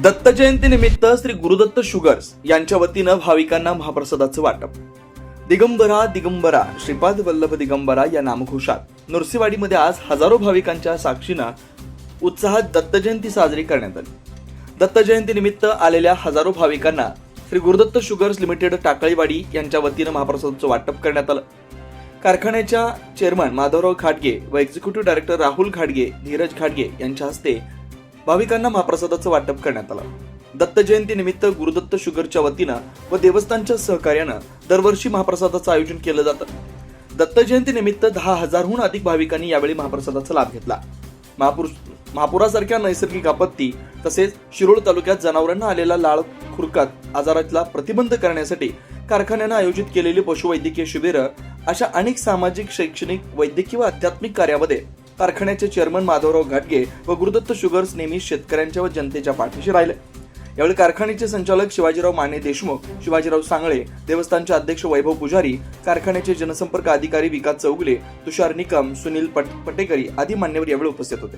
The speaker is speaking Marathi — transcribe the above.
दत्त जयंतीनिमित्त श्री गुरुदत्त शुगर्स यांच्या वतीनं भाविकांना महाप्रसादाचं वाटप. दिगंबरा दिगंबरा श्रीपाद वल्लभ दिगंबरा या नामघोषात नृसिंहवाडीमध्ये आज हजारो भाविकांच्या साक्षीनं उत्साहात दत्त जयंती साजरी करण्यात आली. दत्त जयंतीनिमित्त आलेल्या हजारो भाविकांना श्री गुरुदत्त शुगर्स लिमिटेड टाकळीवाडी यांच्या वतीनं महाप्रसादाचं वाटप करण्यात आलं. कारखान्याच्या चेअरमन माधवराव घाटगे व एक्झिक्युटिव्ह डायरेक्टर राहुल घाटगे धीरज घाटगे यांच्या हस्ते भाविकांना महाप्रसादाचं वाटप करण्यात आलं. दत्त जयंतीनिमित्त गुरुदत्त शुगरच्या वतीनं व देवस्थानच्या सहकार्यानं दरवर्षी महाप्रसादाचं आयोजन केलं जातं. दत्त जयंतीनिमित्त दहा हजारहून अधिक भाविकांनी यावेळी महाप्रसादाचा लाभ घेतला. महापूर महापुरासारख्या नैसर्गिक आपत्ती तसेच शिरोळ तालुक्यात जनावरांना आलेला लाळ खुरकात आजारातला प्रतिबंध करण्यासाठी कारखान्यानं आयोजित केलेली पशुवैद्यकीय शिबिरं अशा अनेक सामाजिक शैक्षणिक वैद्यकीय व आध्यात्मिक कार्यामध्ये कारखान्याचे चेअरमन माधवराव घाटगे व गुरुदत्त शुगर्स नेहमी शेतकऱ्यांच्या व जनतेच्या पाठीशी राहिले. यावेळी कारखान्याचे संचालक शिवाजीराव माने देशमुख शिवाजीराव सांगळे देवस्थानचे अध्यक्ष वैभव पुजारी कारखान्याचे जनसंपर्क अधिकारी विकास चौगुले तुषार निकम सुनील पट पटेकरी आदी मान्यवर यावेळी उपस्थित होते.